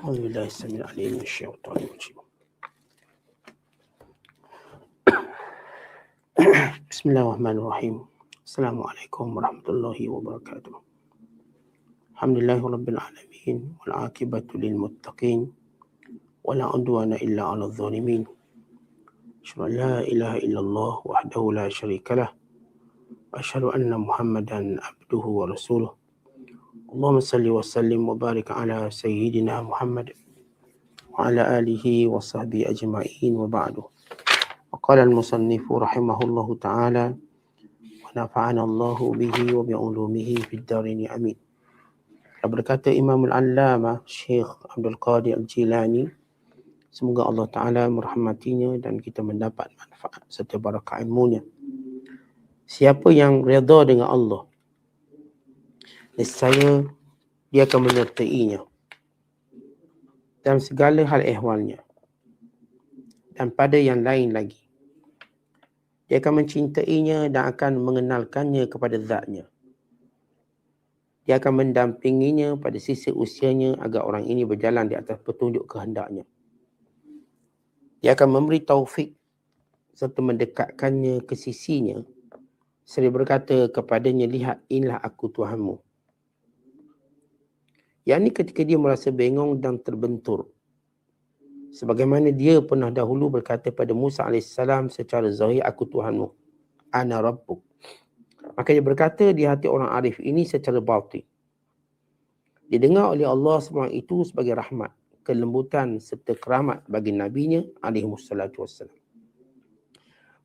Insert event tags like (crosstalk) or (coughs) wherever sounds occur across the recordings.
أعوذ بالله السميع العليم من الشيطان الرجيم. بسم الله الرحمن الرحيم. السلام عليكم ورحمة الله وبركاته. الحمد لله رب العالمين والعاقبة للمتقين ولا عدوان إلا على الظالمين. أشهد أن لا إله إلا الله وحده لا شريك له. وأشهد أن محمدا عبده ورسوله. اللهم صل وسلم وبارك على سيدنا محمد وعلى آله وصحبه أجمعين وبعد وقال المصنف رحمه الله تعالى ونفعنا الله به وبعلومه في الدارين أمين berkata Imam Al-Allamah Syekh Abdul Qadir Al-Jilani semoga Allah Ta'ala merahmatinya dan kita mendapat manfaat serta barakah ilmunya siapa yang redha dengan Allah nescaya dia akan menyertainya dalam segala hal ehwalnya dan pada yang lain lagi dia akan mencintainya dan akan mengenalkannya kepada zatnya dia akan mendampinginya pada sisi usianya agar orang ini berjalan di atas petunjuk kehendaknya. Dia akan memberi taufik serta mendekatkannya ke sisinya serta berkata kepadanya, lihat inilah aku Tuhanmu. Yang ketika dia merasa bengong dan terbentur. Sebagaimana dia pernah dahulu berkata pada Musa AS secara zahir, aku Tuhanmu. Ana Rabbuk. Maka dia berkata di hati orang arif ini secara batin. Didengar oleh Allah SWT itu sebagai rahmat, kelembutan serta keramat bagi nabinya wassalam.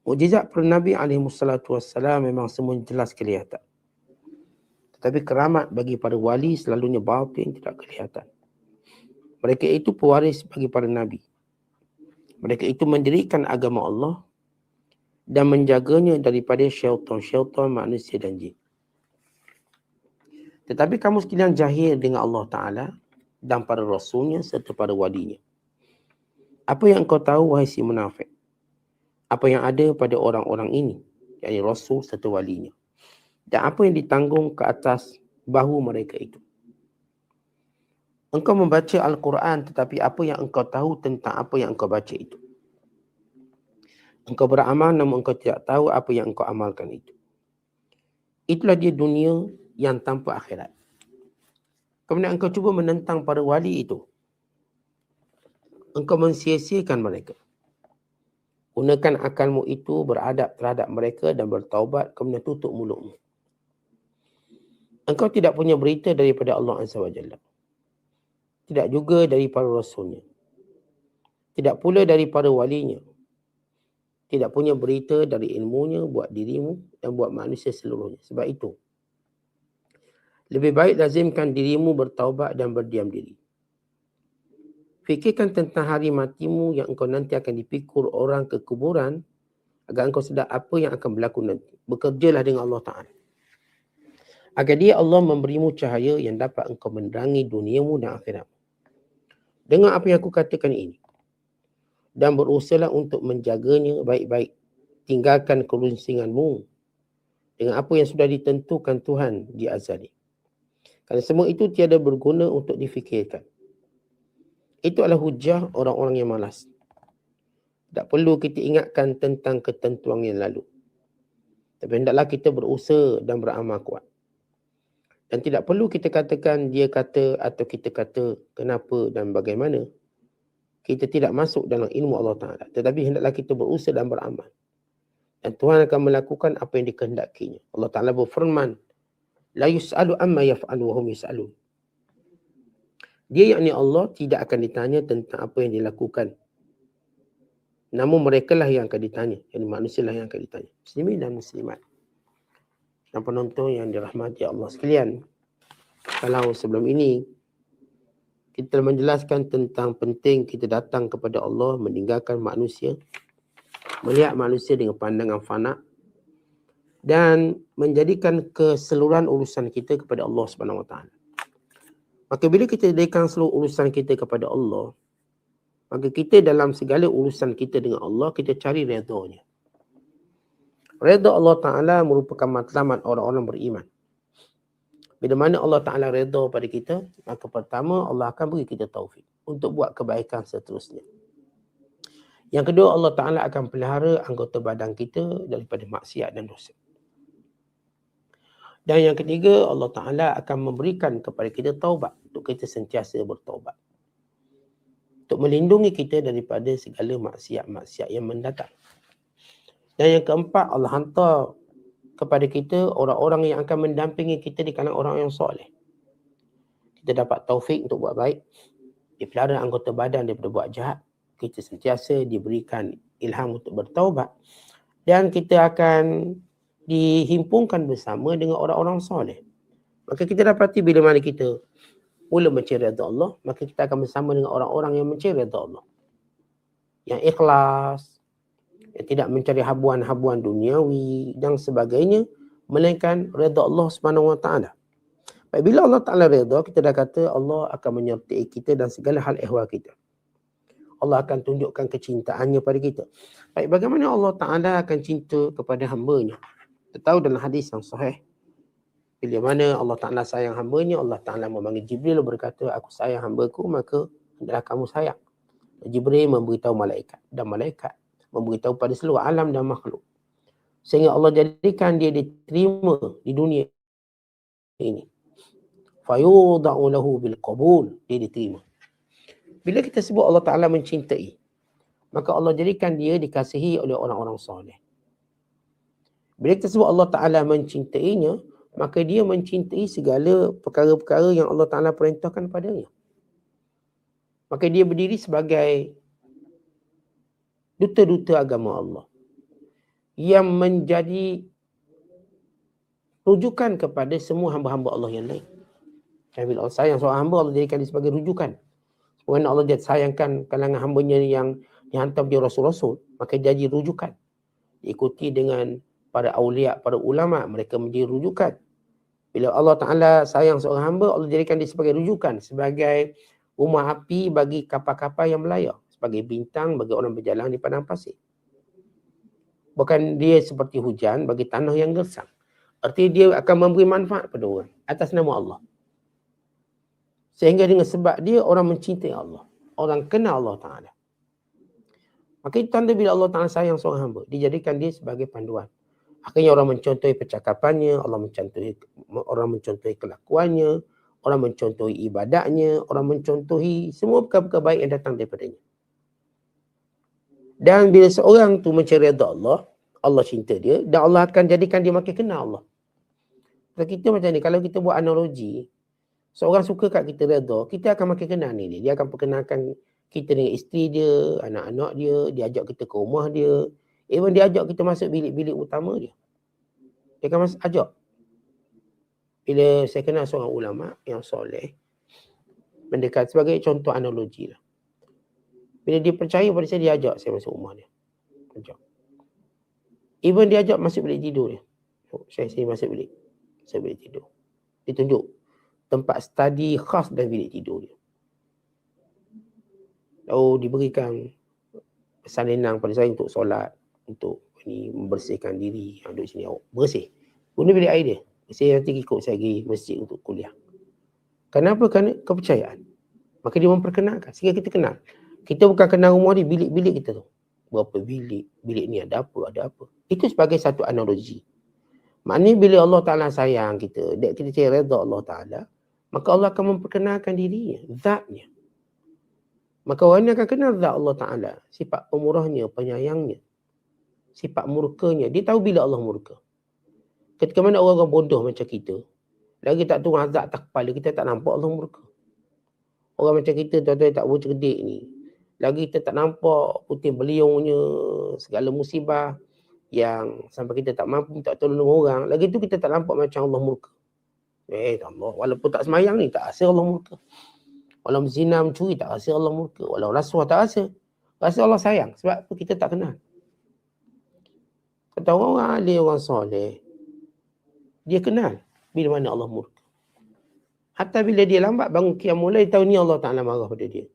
Mujizat para nabi wassalam memang semua jelas kelihatan. Tetapi keramat bagi para wali selalunya batin tidak kelihatan. Mereka itu pewaris bagi para nabi. Mereka itu mendirikan agama Allah dan menjaganya daripada syaitan-syaitan manusia dan jin. Tetapi kamu sekalian jahil dengan Allah Ta'ala dan para rasulnya serta para wadinya. Apa yang kau tahu wahai si munafik? Apa yang ada pada orang-orang ini? yakni rasul serta walinya. Dan apa yang ditanggung ke atas bahu mereka itu? Engkau membaca Al-Quran tetapi apa yang engkau tahu tentang apa yang engkau baca itu? Engkau beramal namun engkau tidak tahu apa yang engkau amalkan itu. Itulah dia dunia yang tanpa akhirat. Kemudian engkau cuba menentang para wali itu. Engkau mensia-siakan mereka. Gunakan akalmu itu beradab terhadap mereka dan bertaubat kemudian tutup mulutmu. Engkau tidak punya berita daripada Allah Azza wa Jalla. Tidak juga dari para rasulnya. Tidak pula dari para walinya. Tidak punya berita dari ilmunya buat dirimu dan buat manusia seluruhnya. Sebab itu, lebih baik lazimkan dirimu bertaubat dan berdiam diri. Fikirkan tentang hari matimu yang engkau nanti akan dipikul orang ke kuburan agar engkau sedar apa yang akan berlaku nanti. Bekerjalah dengan Allah Ta'ala. Agar dia Allah memberimu cahaya yang dapat engkau menerangi duniamu dan akhirat. Dengan apa yang aku katakan ini. Dan berusahalah untuk menjaganya baik-baik. Tinggalkan kelunsinganmu dengan apa yang sudah ditentukan Tuhan di azali. Kerana semua itu tiada berguna untuk difikirkan. Itu adalah hujah orang-orang yang malas. Tak perlu kita ingatkan tentang ketentuan yang lalu. Tapi hendaklah kita berusaha dan beramal kuat. Dan tidak perlu kita katakan dia kata atau kita kata kenapa dan bagaimana. Kita tidak masuk dalam ilmu Allah Ta'ala. Tetapi hendaklah kita berusaha dan beramal. Dan Tuhan akan melakukan apa yang dikehendakinya. Allah Ta'ala berfirman. La yus'alu amma yaf'alu wa hum yus'alun. Dia yakni Allah tidak akan ditanya tentang apa yang dilakukan. Namun mereka lah yang akan ditanya. Yang manusia lah yang akan ditanya. Muslimin dan muslimat. Dan penonton yang dirahmati Allah sekalian. Kalau sebelum ini kita menjelaskan tentang penting kita datang kepada Allah meninggalkan manusia. Melihat manusia dengan pandangan fana dan menjadikan keseluruhan urusan kita kepada Allah Subhanahu Wa Taala. Maka bila kita jadikan seluruh urusan kita kepada Allah, maka kita dalam segala urusan kita dengan Allah, kita cari redha-Nya. Redha Allah Ta'ala merupakan matlamat orang-orang beriman. Bila mana Allah Ta'ala redha pada kita, maka pertama Allah akan beri kita taufik. untuk buat kebaikan seterusnya. Yang kedua Allah Ta'ala akan pelihara anggota badan kita daripada maksiat dan dosa. Dan yang ketiga Allah Ta'ala akan memberikan kepada kita taubat untuk kita sentiasa bertaubat. Untuk melindungi kita daripada segala maksiat-maksiat yang mendatang. Dan yang keempat Allah hantar kepada kita orang-orang yang akan mendampingi kita di kalangan orang yang soleh. Kita dapat taufik untuk buat baik. Dipelihara anggota badan daripada buat jahat. Kita sentiasa diberikan ilham untuk bertaubat. Dan kita akan dihimpunkan bersama dengan orang-orang soleh. Maka kita dapati bila mana kita mula mencari Allah, maka kita akan bersama dengan orang-orang yang mencari Allah. Yang ikhlas, tidak mencari habuan-habuan duniawi dan sebagainya, melainkan redha Allah Subhanahu Wa Taala. Baik, bila Allah Taala redha, kita dah kata Allah akan menyertai kita dan segala hal ehwal kita. Allah akan tunjukkan kecintaannya pada kita. Baik, bagaimana Allah Ta'ala akan cinta kepada hambanya? Kita tahu dalam hadis yang sahih bila mana Allah Ta'ala sayang hambanya Allah Ta'ala memanggil Jibril berkata aku sayang hambaku maka adalah kamu sayang Jibril memberitahu malaikat dan malaikat memberitahu pada seluruh alam dan makhluk. Sehingga Allah jadikan dia diterima di dunia ini. Fayuda'u lahu bil qabul. Dia diterima. Bila kita sebut Allah Ta'ala mencintai maka Allah jadikan dia dikasihi oleh orang-orang soleh. Bila kita sebut Allah Ta'ala mencintainya, maka dia mencintai segala perkara-perkara yang Allah Ta'ala perintahkan padanya. Maka dia berdiri sebagai duta-duta agama Allah. Yang menjadi rujukan kepada semua hamba-hamba Allah yang lain. Bila Allah sayang seorang hamba, Allah jadikan dia sebagai rujukan. Kerana Allah dia sayangkan kalangan hambanya yang dihantar dia rasul-rasul, maka jadi rujukan. Diikuti dengan para awliya, para ulama, mereka menjadi rujukan. Bila Allah Ta'ala sayang seorang hamba, Allah jadikan dia sebagai rujukan, sebagai rumah api bagi kapal-kapal yang melayar, sebagai bintang bagi orang berjalan di padang pasir. Bukan dia seperti hujan bagi tanah yang gersang. Artinya dia akan memberi manfaat pada orang atas nama Allah. Sehingga dengan sebab dia orang mencintai Allah. Orang kenal Allah Ta'ala. Maka itu tanda bila Allah Ta'ala sayang seorang hamba. Dijadikan dia sebagai panduan. Akhirnya orang mencontohi percakapannya, orang mencontohi orang mencontohi kelakuannya, orang mencontohi ibadahnya, orang mencontohi semua perkara-perkara baik yang datang daripadanya. Dan bila seorang tu mencari redha Allah, Allah cinta dia dan Allah akan jadikan dia makin kenal Allah. Kalau kita macam ni, kalau kita buat analogi, seorang suka kat kita redha, kita akan makin kenal ni. Dia akan perkenalkan kita dengan isteri dia, anak-anak dia, dia ajak kita ke rumah dia, Even dia ajak kita masuk bilik-bilik utama dia. Dia akan masuk ajak. Bila saya kenal seorang ulama yang soleh, mendekat sebagai contoh analogi lah. Bila dia percaya pada saya, dia ajak saya masuk rumah dia. Ajak. Even dia ajak masuk bilik tidur dia. Oh, saya, saya masuk bilik. Saya bilik tidur. Dia tunjuk tempat study khas dan bilik tidur dia. Lalu diberikan salinan pada saya untuk solat untuk ni membersihkan diri yang duduk sini awak bersih guna bilik air dia saya nanti ikut saya pergi masjid untuk kuliah kenapa kerana kepercayaan maka dia memperkenalkan sehingga kita kenal kita bukan kenal rumah dia bilik-bilik kita tu berapa bilik bilik ni ada apa ada apa itu sebagai satu analogi maknanya bila Allah Ta'ala sayang kita dia kita cari redha Allah Ta'ala maka Allah akan memperkenalkan dirinya zatnya maka orang akan kenal zat Allah Ta'ala sifat pemurahnya penyayangnya sifat murkanya. Dia tahu bila Allah murka. Ketika mana orang-orang bodoh macam kita, lagi tak tahu azab tak kepala, kita tak nampak Allah murka. Orang macam kita, tuan-tuan tak boleh cerdik ni. Lagi kita tak nampak putih beliungnya, segala musibah yang sampai kita tak mampu minta tolong orang. Lagi tu kita tak nampak macam Allah murka. Eh Allah, walaupun tak semayang ni, tak rasa Allah murka. Walau zina mencuri, tak rasa Allah murka. Walau rasuah, tak rasa. Rasa Allah sayang. Sebab kita tak kenal. Kata orang alim, orang soleh. Dia kenal bila mana Allah murka. Hatta bila dia lambat bangun kiam mulai, tahu ni Allah Ta'ala marah pada dia.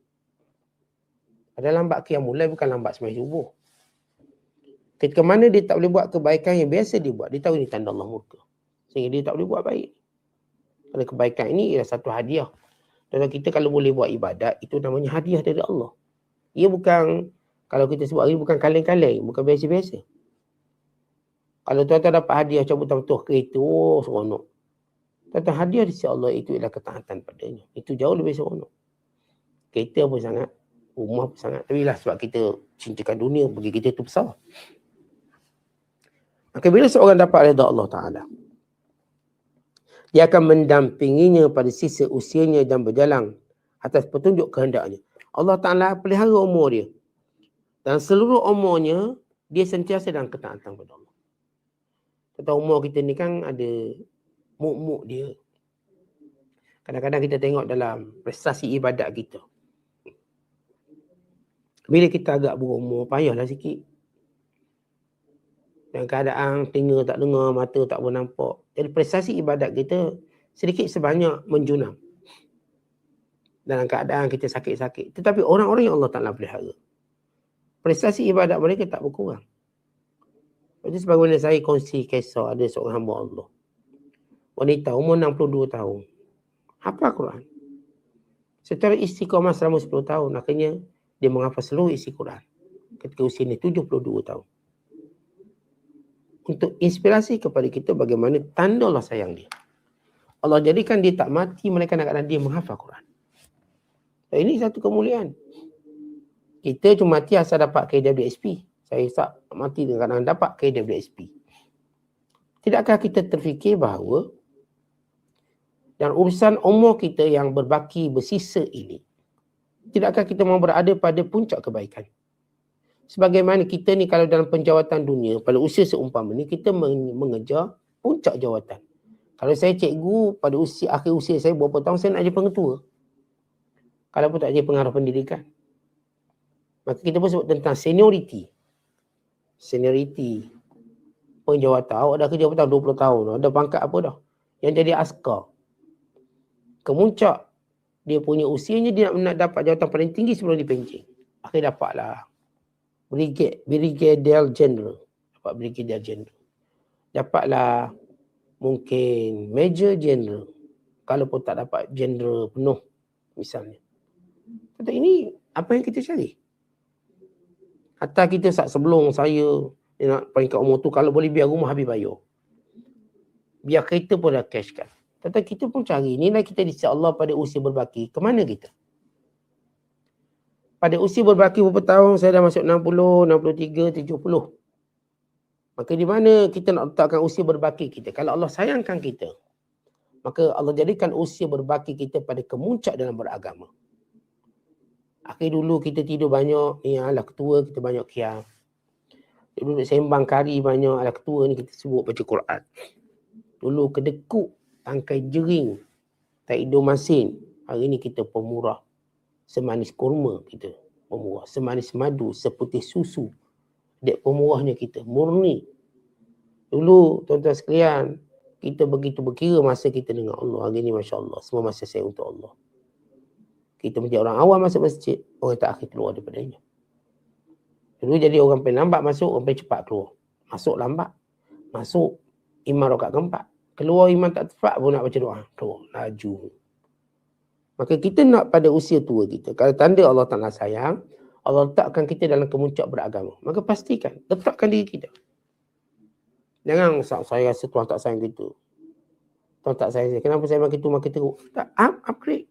Ada lambat kiam mulai bukan lambat semai subuh. Ketika mana dia tak boleh buat kebaikan yang biasa dia buat, dia tahu ni tanda Allah murka. Sehingga dia tak boleh buat baik. Kerana kebaikan ini ialah satu hadiah Dan kita kalau boleh buat ibadat, itu namanya hadiah dari Allah. Ia bukan, kalau kita sebut hari bukan kaleng-kaleng, bukan biasa-biasa. Kalau tuan-tuan dapat hadiah cabut betul kereta, oh seronok. Tuan-tuan hadiah di sisi Allah itu ialah ketaatan padanya. Itu jauh lebih seronok. Kereta pun sangat, rumah sangat. Tapi lah sebab kita cintakan dunia, bagi kita itu besar. Maka bila seorang dapat redha Allah Ta'ala, dia akan mendampinginya pada sisa usianya dan berjalan atas petunjuk kehendaknya. Allah Ta'ala pelihara umur dia. Dan seluruh umurnya, dia sentiasa dalam ketaatan kepada Allah. Kata umur kita ni kan ada muk-muk dia. Kadang-kadang kita tengok dalam prestasi ibadat kita. Bila kita agak berumur, payahlah sikit. Dan keadaan telinga tak dengar, mata tak bernampak. Jadi prestasi ibadat kita sedikit sebanyak menjunam. Dalam keadaan kita sakit-sakit. Tetapi orang-orang yang Allah Ta'ala pelihara. Prestasi ibadat mereka tak berkurang. Jadi sebagaimana saya kongsi kisah ada seorang hamba Allah. Wanita umur 62 tahun. Apa Quran? Secara istiqamah selama 10 tahun. Akhirnya dia menghafal seluruh isi Quran. Ketika usia ini 72 tahun untuk inspirasi kepada kita bagaimana tanda Allah sayang dia. Allah jadikan dia tak mati mereka nak dia menghafal Quran. Dan ini satu kemuliaan. Kita cuma mati asal dapat KWSP. Saya tak mati dengan kadang dapat KWSP. Tidakkah kita terfikir bahawa dan urusan umur kita yang berbaki bersisa ini, tidakkah kita mau berada pada puncak kebaikan? sebagaimana kita ni kalau dalam penjawatan dunia pada usia seumpama ni kita mengejar puncak jawatan. Kalau saya cikgu pada usia akhir usia saya berapa tahun saya nak jadi pengetua. Kalau pun tak jadi pengarah pendidikan. Maka kita pun sebut tentang seniority. Seniority. Penjawatan. Awak dah kerja berapa tahun? 20 tahun. Ada pangkat apa dah? Yang jadi askar. Kemuncak. Dia punya usianya dia nak dapat jawatan paling tinggi sebelum dipencing. Akhir dapatlah brigade brigadier general dapat brigadier general dapatlah mungkin major general kalau pun tak dapat general penuh misalnya kata ini apa yang kita cari Hatta kita saat sebelum saya nak peringkat umur tu kalau boleh biar rumah habis bayar. Biar kereta pun dah cash kan. Tetapi kita pun cari nilai kita di Allah pada usia berbaki. Kemana kita? pada usia berbaki beberapa tahun saya dah masuk 60, 63, 70. Maka di mana kita nak letakkan usia berbaki kita? Kalau Allah sayangkan kita, maka Allah jadikan usia berbaki kita pada kemuncak dalam beragama. Akhir dulu kita tidur banyak, ya lah ketua kita banyak kiam. Dulu sembang kari banyak, ala ketua ni kita sebut baca Quran. Dulu kedekuk, tangkai jering, tak hidup masin. Hari ni kita pemurah. Semanis kurma kita pemurah. Semanis madu seputih susu. Dek pemurahnya kita. Murni. Dulu tuan-tuan sekalian kita begitu berkira masa kita dengan Allah. Hari ni masya-Allah semua masa saya untuk Allah. Kita menjadi orang awam masuk masjid orang tak akhir keluar daripadanya dulu jadi orang paling lambat masuk orang paling cepat keluar. Masuk lambat. Masuk imam rakaat keempat keluar imam tak tepat pun nak baca doa keluar laju Maka kita nak pada usia tua kita. Kalau tanda Allah Ta'ala sayang, Allah letakkan kita dalam kemuncak beragama. Maka pastikan, letakkan diri kita. Jangan saya rasa Tuhan tak sayang kita. Tuhan tak sayang saya. Kenapa saya makin tu makin teruk? Tak, up, upgrade.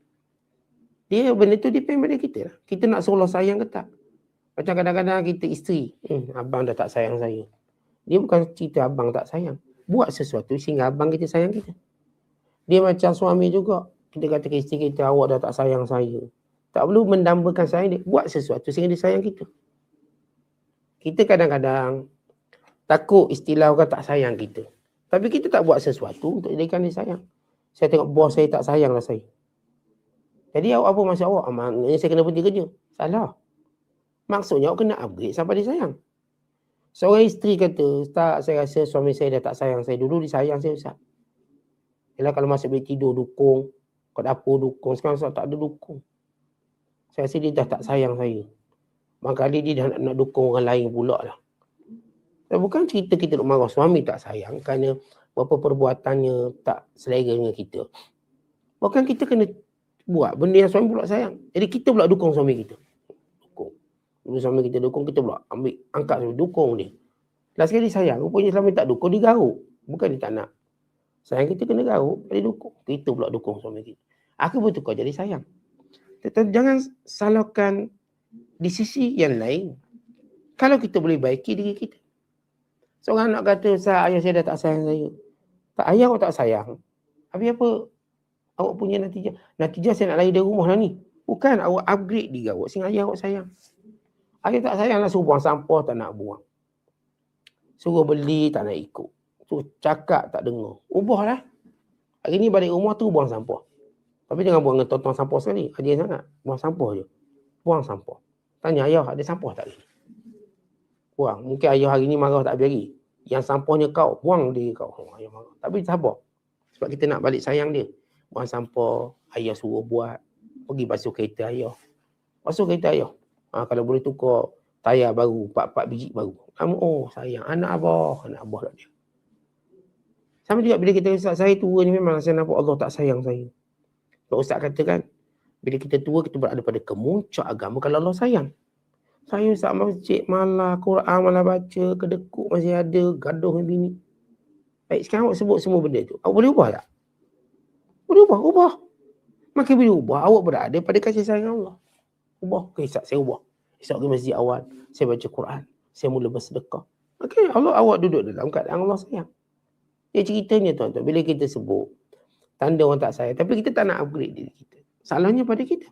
Dia benda tu depend pada kita. Lah. Kita nak suruh Allah sayang ke tak? Macam kadang-kadang kita isteri. Hmm, abang dah tak sayang saya. Dia bukan cerita abang tak sayang. Buat sesuatu sehingga abang kita sayang kita. Dia macam suami juga kita kata ke isteri kita awak dah tak sayang saya. Tak perlu mendambakan sayang dia. Buat sesuatu sehingga dia sayang kita. Kita kadang-kadang takut istilah orang tak sayang kita. Tapi kita tak buat sesuatu untuk jadikan dia sayang. Saya tengok bos saya tak sayang lah saya. Jadi awak apa maksud awak? Ah, maknanya saya kena berhenti kerja. Salah. Maksudnya awak kena upgrade sampai dia sayang. Seorang isteri kata, tak saya rasa suami saya dah tak sayang saya. Dulu dia sayang saya Ustaz. Yalah kalau masuk bilik tidur dukung, kat dapur dukung. Sekarang saya tak ada dukung. Saya rasa dia dah tak sayang saya. Maka dia dah nak, nak dukung orang lain pula lah. Dan bukan cerita kita nak marah suami tak sayang kerana berapa perbuatannya tak selera dengan kita. Bukan kita kena buat benda yang suami pula sayang. Jadi kita pula dukung suami kita. Suami kita dukung, kita pula ambil, angkat suami, dukung dia. Last sekali sayang, rupanya suami tak dukung, dia garuk. Bukan dia tak nak. Sayang kita kena garuk, dia dukung. Kita pula dukung suami kita. Aku bertukar jadi sayang. Tetapi jangan salahkan di sisi yang lain. Kalau kita boleh baiki diri kita. Seorang nak kata, saya ayah saya dah tak sayang saya. Tak ayah kau tak sayang. Habis apa awak punya natijah? Natijah saya nak lari dari rumah lah ni. Bukan awak upgrade diri awak sehingga ayah awak sayang. Ayah tak sayang lah suruh buang sampah tak nak buang. Suruh beli tak nak ikut. Suruh cakap tak dengar. Ubahlah. Hari ni balik rumah tu buang sampah. Tapi jangan buang dengan tonton sampah sekali. Ajar sangat. Buang sampah je. Buang sampah. Tanya ayah ada sampah tak ni? Buang. Mungkin ayah hari ni marah tak biari. Yang sampahnya kau, buang dia kau. Oh, ayah marah. Tapi sabar. Sebab kita nak balik sayang dia. Buang sampah, ayah suruh buat. Pergi basuh kereta ayah. Basuh kereta ayah. Ha, kalau boleh tukar tayar baru, empat-empat biji baru. Kamu, oh sayang, anak abah. Anak abah lah dia. Sama juga bila kita rasa saya tua ni memang saya nampak Allah tak sayang saya. Pak Ustaz katakan, bila kita tua kita berada pada kemuncak agama kalau Allah sayang. Saya Ustaz masjid malah, Quran malah baca, kedekuk masih ada, gaduh dengan bini. Baik, sekarang awak sebut semua benda tu. Awak boleh ubah tak? Boleh ubah, ubah. Makin boleh ubah, awak berada pada kasih sayang Allah. Ubah, okay, Ustaz, saya ubah. Esok ke masjid awal, saya baca Quran. Saya mula bersedekah. Okey, Allah awak duduk dalam keadaan Allah sayang. Dia ceritanya tuan-tuan, bila kita sebut tanda orang tak sayang, tapi kita tak nak upgrade diri kita. Salahnya pada kita.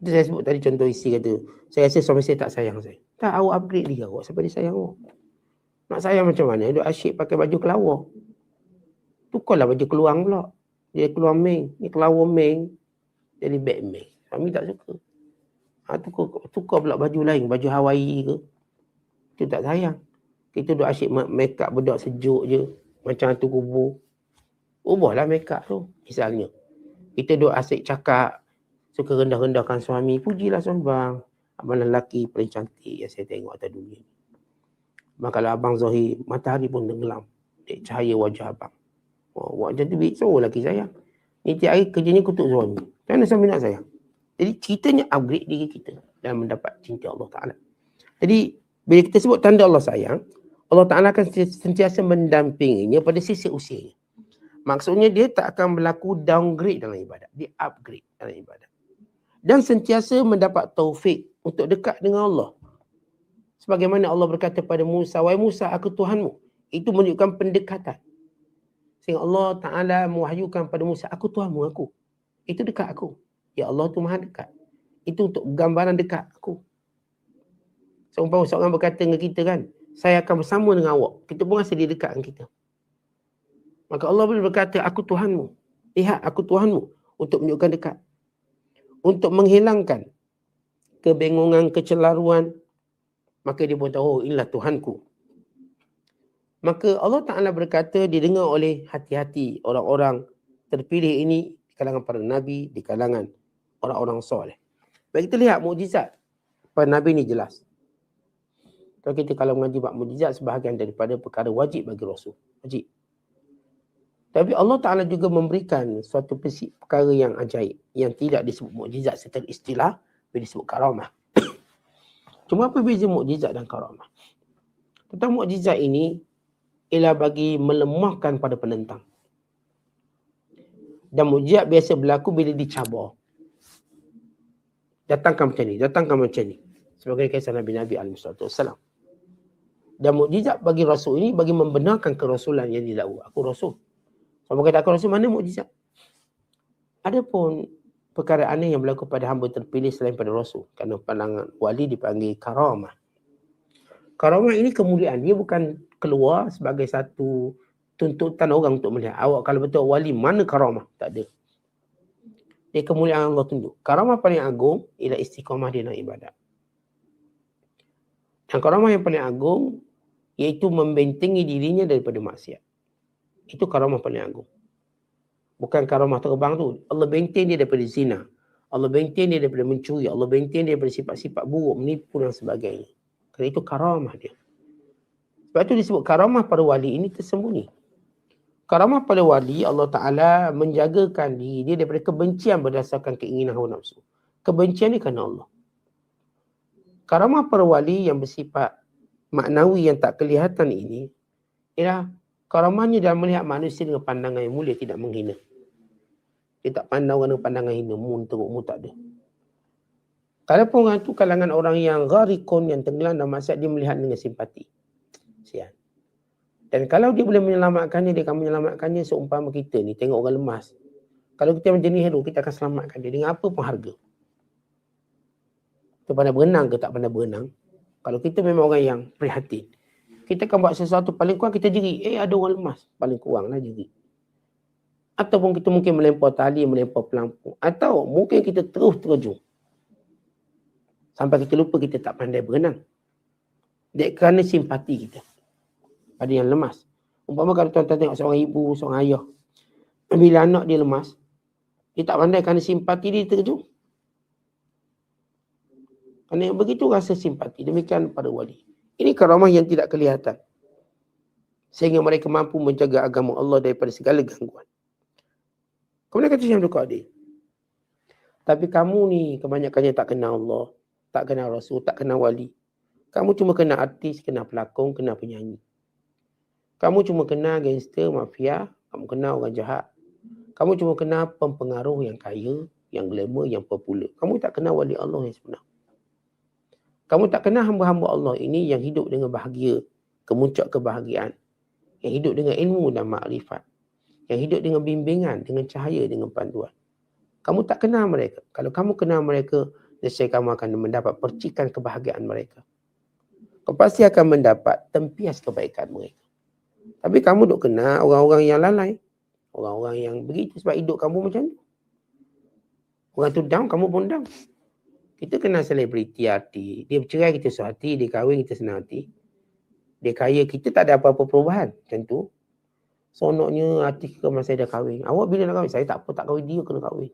Itu saya sebut tadi contoh isi kata, saya rasa suami saya tak sayang saya. Tak, awak upgrade dia awak sampai dia sayang awak. Nak sayang macam mana? Dia asyik pakai baju kelawar. Tukarlah baju keluang pula. Dia keluar meng. Ni kelawar meng. Jadi beg Suami tak suka. Ha, tukar, tukar pula baju lain. Baju Hawaii ke. Itu tak sayang. Kita duduk asyik make up budak sejuk je. Macam tu kubur. Ubahlah make up tu. Misalnya. Kita duduk asyik cakap. Suka rendah-rendahkan suami. Pujilah suami bang. Abang lelaki paling cantik yang saya tengok atas dunia. Maka kalau abang Zohir, matahari pun tenggelam. Dek cahaya wajah abang. Oh, wajah tu baik. So, lelaki sayang. Ni tiap hari kerjanya kutuk suami. Macam mana suami nak sayang? Jadi ceritanya upgrade diri kita dan mendapat cinta Allah Ta'ala. Jadi bila kita sebut tanda Allah sayang, Allah Ta'ala akan sentiasa mendampinginya pada sisi usianya. Maksudnya dia tak akan berlaku downgrade dalam ibadat. Dia upgrade dalam ibadat. Dan sentiasa mendapat taufik untuk dekat dengan Allah. Sebagaimana Allah berkata pada Musa, Wahai Musa, aku Tuhanmu. Itu menunjukkan pendekatan. Sehingga Allah Ta'ala mewahyukan pada Musa, aku Tuhanmu, aku. Itu dekat aku. Ya Allah tu maha dekat. Itu untuk gambaran dekat aku. Seumpama seorang berkata dengan kita kan, saya akan bersama dengan awak. Kita pun rasa dia dekat dengan kita. Maka Allah boleh berkata, aku Tuhanmu. Lihat, aku Tuhanmu. Untuk menunjukkan dekat. Untuk menghilangkan kebengungan, kecelaruan. Maka dia pun tahu, oh, inilah Tuhanku. Maka Allah Ta'ala berkata, didengar oleh hati-hati orang-orang terpilih ini di kalangan para Nabi, di kalangan orang-orang soleh. Baik kita lihat mukjizat para Nabi ni jelas. Kalau kita kalau mengaji bab mukjizat sebahagian daripada perkara wajib bagi Rasul. Wajib. Tapi Allah Ta'ala juga memberikan suatu perkara yang ajaib. Yang tidak disebut mukjizat secara istilah. Tapi disebut karamah. (coughs) Cuma apa beza mukjizat dan karamah? Tentang mukjizat ini ialah bagi melemahkan pada penentang. Dan mujizat biasa berlaku bila dicabar. Datangkan macam ni, datangkan macam ni. Sebagai kisah Nabi-Nabi SAW. Dan mukjizat bagi Rasul ini bagi membenarkan kerasulan yang didakwa. Aku Rasul. Kalau kata aku Rasul, mana mukjizat? Adapun perkara aneh yang berlaku pada hamba terpilih selain pada Rasul. Kerana pandangan wali dipanggil karamah. Karamah ini kemuliaan. Dia bukan keluar sebagai satu tuntutan orang untuk melihat. Awak kalau betul wali, mana karamah? Tak ada. Dia kemuliaan Allah tunjuk. Karamah paling agung ialah istiqamah dia dalam ibadat. Dan karamah yang paling agung iaitu membentengi dirinya daripada maksiat. Itu karamah paling agung. Bukan karamah terbang tu. Allah benteng dia daripada zina. Allah benteng dia daripada mencuri. Allah benteng dia daripada sifat-sifat buruk, menipu dan sebagainya. Kerana itu karamah dia. Sebab itu disebut karamah para wali ini tersembunyi. Karamah pada wali Allah Ta'ala menjagakan diri dia daripada kebencian berdasarkan keinginan hawa nafsu. Kebencian ni kerana Allah. Karamah para wali yang bersifat maknawi yang tak kelihatan ini ialah karamahnya dalam melihat manusia dengan pandangan yang mulia tidak menghina. Dia tak pandang orang dengan pandangan hina. Mu teruk, mu tak ada. Kalau pun orang tu kalangan orang yang gharikun, yang tenggelam dan maksud dia melihat dengan simpati. Sian. Dan kalau dia boleh menyelamatkannya, dia akan menyelamatkannya seumpama kita ni. Tengok orang lemas. Kalau kita menjadi hero, kita akan selamatkan dia dengan apa pun harga. Kita pandai berenang ke tak pandai berenang. Kalau kita memang orang yang prihatin. Kita akan buat sesuatu paling kurang kita jerit. Eh ada orang lemas. Paling kurang lah jerit ataupun kita mungkin melempar tali, melempar pelampung atau mungkin kita terus terjun sampai kita lupa kita tak pandai berenang dia kerana simpati kita pada yang lemas umpama kalau tuan-tuan tengok seorang ibu, seorang ayah bila anak dia lemas dia tak pandai kerana simpati dia terjun kerana begitu rasa simpati demikian pada wali ini karamah yang tidak kelihatan sehingga mereka mampu menjaga agama Allah daripada segala gangguan Kemudian kata Syekh Abdul Qadir. Tapi kamu ni kebanyakannya tak kenal Allah. Tak kenal Rasul, tak kenal wali. Kamu cuma kenal artis, kenal pelakon, kenal penyanyi. Kamu cuma kenal gangster, mafia. Kamu kenal orang jahat. Kamu cuma kenal pempengaruh yang kaya, yang glamour, yang popular. Kamu tak kenal wali Allah yang sebenar. Kamu tak kenal hamba-hamba Allah ini yang hidup dengan bahagia, kemuncak kebahagiaan. Yang hidup dengan ilmu dan makrifat yang hidup dengan bimbingan, dengan cahaya, dengan panduan. Kamu tak kenal mereka. Kalau kamu kenal mereka, nescaya kamu akan mendapat percikan kebahagiaan mereka. Kau pasti akan mendapat tempias kebaikan mereka. Tapi kamu duk kenal orang-orang yang lalai. Orang-orang yang begitu sebab hidup kamu macam tu. Orang tu down, kamu pun down. Kita kenal selebriti hati. Dia bercerai, kita suhati. Dia kahwin, kita senang hati. Dia kaya, kita tak ada apa-apa perubahan. Macam tu. Sonoknya hati ke masa dah kahwin. Awak bila nak kahwin? Saya tak apa, tak kahwin. Dia kena kahwin.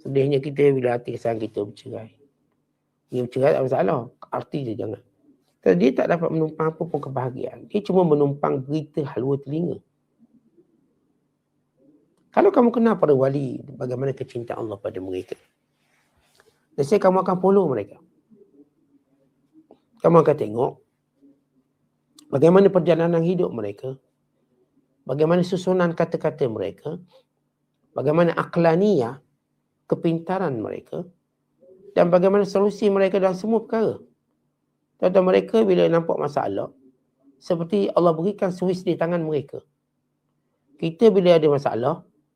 Sedihnya kita bila hati kesalahan kita bercerai. Dia bercerai tak masalah. Arti dia jangan. Dia tak dapat menumpang apa pun kebahagiaan. Dia cuma menumpang berita halua telinga. Kalau kamu kenal pada wali, bagaimana kecintaan Allah pada mereka. Biasanya kamu akan follow mereka. Kamu akan tengok bagaimana perjalanan hidup mereka bagaimana susunan kata-kata mereka, bagaimana aklaniyah, kepintaran mereka, dan bagaimana solusi mereka dalam semua perkara. Tentang mereka bila nampak masalah, seperti Allah berikan Swiss di tangan mereka. Kita bila ada masalah,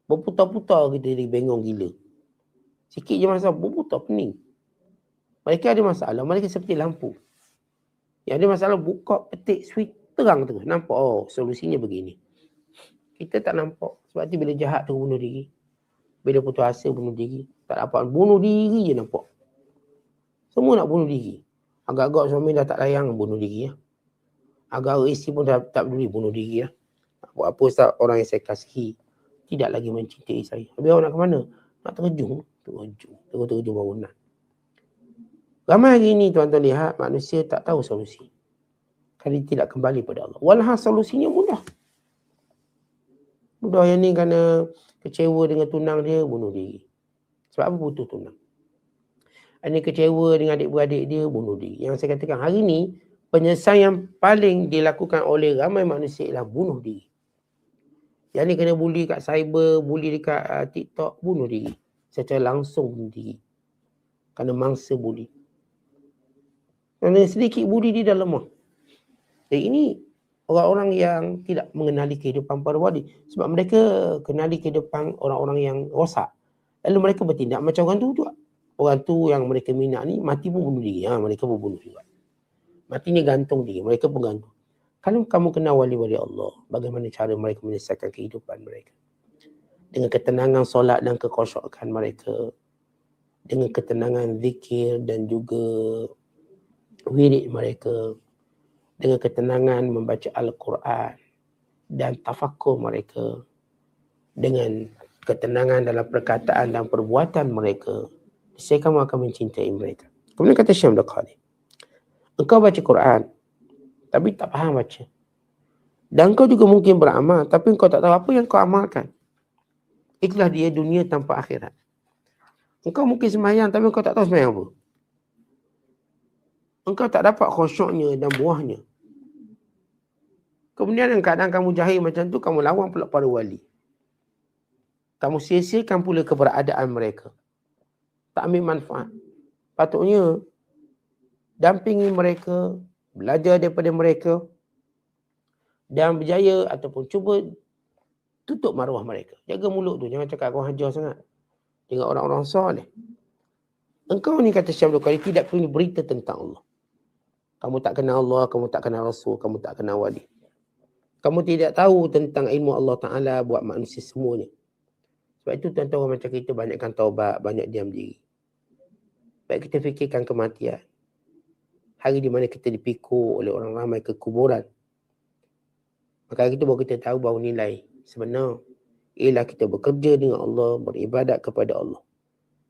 berputar-putar kita jadi bengong gila. Sikit je masalah, berputar pening. Mereka ada masalah, mereka seperti lampu. Yang ada masalah, buka petik switch, terang terus. Nampak, oh solusinya begini. Kita tak nampak. Sebab tu bila jahat tu bunuh diri. Bila putus asa bunuh diri. Tak dapat bunuh diri je nampak. Semua nak bunuh diri. Agak-agak suami dah tak layang bunuh diri. Ya. Agak isteri pun dah tak peduli bunuh diri. Ya. Buat apa Ustaz orang yang saya kasihi tidak lagi mencintai saya. Habis awak nak ke mana? Nak terjun. Terjun. Terjun bangunan. Ramai hari ini tuan-tuan lihat manusia tak tahu solusi. Kalau tidak kembali pada Allah. Walhal solusinya mudah. Budak yang ni kerana kecewa dengan tunang dia, bunuh diri. Sebab apa putus tunang? Ini kecewa dengan adik-beradik dia, bunuh diri. Yang saya katakan hari ni, penyesalan yang paling dilakukan oleh ramai manusia ialah bunuh diri. Yang ni kena bully kat cyber, bully dekat uh, TikTok, bunuh diri. Secara langsung bunuh diri. Kerana mangsa bully. Kerana sedikit bully dia dah lemah. Jadi ini orang-orang yang tidak mengenali kehidupan para wali sebab mereka kenali kehidupan orang-orang yang rosak lalu mereka bertindak macam orang tu juga orang tu yang mereka minat ni mati pun bunuh diri. Ha, mereka pun bunuh juga. Matinya gantung diri. Mereka pun gantung. Kalau kamu kenal wali-wali Allah bagaimana cara mereka menyelesaikan kehidupan mereka? Dengan ketenangan solat dan kekosyokan mereka. Dengan ketenangan zikir dan juga wirid mereka. Dengan ketenangan membaca Al-Quran dan tafakur mereka. Dengan ketenangan dalam perkataan dan perbuatan mereka saya kamu akan mencintai mereka kemudian kata Abdul Qadir engkau baca Quran tapi tak faham baca Dan kau juga mungkin beramal tapi kau tak tahu apa yang kau amalkan. Itulah dia dunia tanpa akhirat. Engkau mungkin semayang tapi kau tak tahu semayang apa. Engkau tak dapat khusyuknya dan buahnya. Kemudian dalam keadaan kamu jahil macam tu, kamu lawan pula para wali. Kamu sia-siakan pula keberadaan mereka. Tak ambil manfaat. Patutnya dampingi mereka, belajar daripada mereka dan berjaya ataupun cuba tutup maruah mereka. Jaga mulut tu, jangan cakap kau hajar sangat. Dengan orang-orang soleh. Engkau ni kata Syekh Abdul tidak punya berita tentang Allah. Kamu tak kenal Allah, kamu tak kenal Rasul, kamu tak kenal wali. Kamu tidak tahu tentang ilmu Allah Ta'ala buat manusia semuanya. Sebab itu tuan-tuan macam kita banyakkan taubat, banyak diam diri. Baik kita fikirkan kematian. Hari di mana kita dipikul oleh orang ramai ke kuburan. Maka kita baru kita tahu bahawa nilai sebenar ialah kita bekerja dengan Allah, beribadat kepada Allah.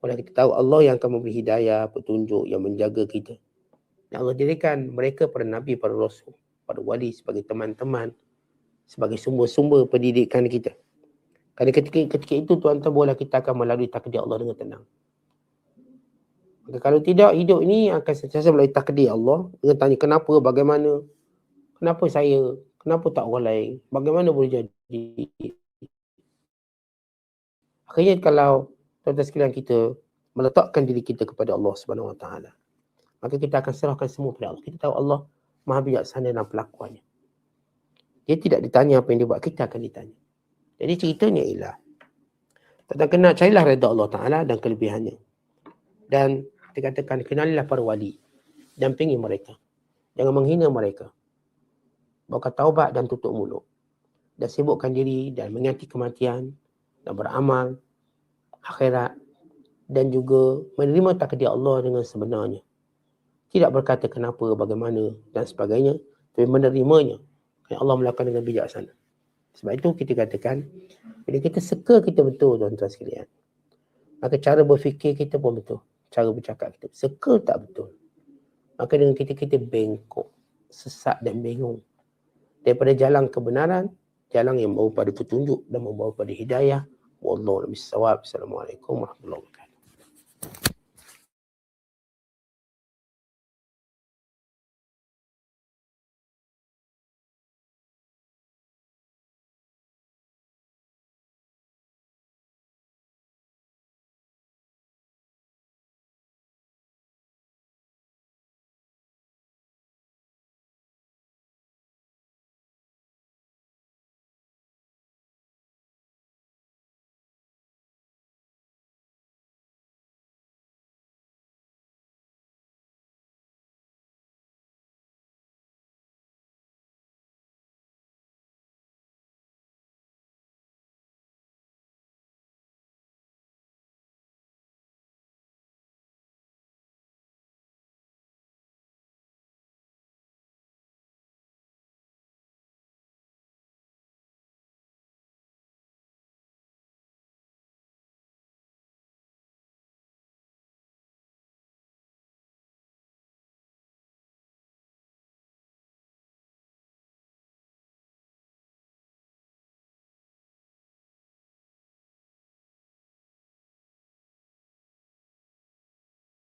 Kalau kita tahu Allah yang akan memberi hidayah, petunjuk, yang menjaga kita. Dan Allah dirikan mereka para Nabi, para Rasul, para wali sebagai teman-teman, sebagai sumber-sumber pendidikan kita. Kerana ketika, ketika itu tuan-tuan boleh kita akan melalui takdir Allah dengan tenang. Maka kalau tidak hidup ini akan sentiasa melalui takdir Allah dengan tanya kenapa, bagaimana, kenapa saya, kenapa tak orang lain, bagaimana boleh jadi. Akhirnya kalau tuan-tuan sekalian kita meletakkan diri kita kepada Allah Subhanahu Wa Taala, maka kita akan serahkan semua kepada Allah. Kita tahu Allah Maha bijaksana dalam pelakuannya. Dia tidak ditanya apa yang dia buat, kita akan ditanya. Jadi ceritanya ialah tentang kena carilah redha Allah Ta'ala dan kelebihannya. Dan kita katakan kenalilah para wali. Dampingi mereka. Jangan menghina mereka. Bawa taubat dan tutup mulut. Dan sibukkan diri dan menganti kematian. Dan beramal. Akhirat. Dan juga menerima takdir Allah dengan sebenarnya. Tidak berkata kenapa, bagaimana dan sebagainya. Tapi menerimanya yang Allah melakukan dengan bijaksana. Sebab itu kita katakan, bila kita seka kita betul tuan-tuan sekalian. Maka cara berfikir kita pun betul. Cara bercakap kita. Seka tak betul. Maka dengan kita, kita bengkok. Sesat dan bingung. Daripada jalan kebenaran, jalan yang membawa pada petunjuk dan membawa pada hidayah. Wallahu a'lam bishawab. Assalamualaikum warahmatullahi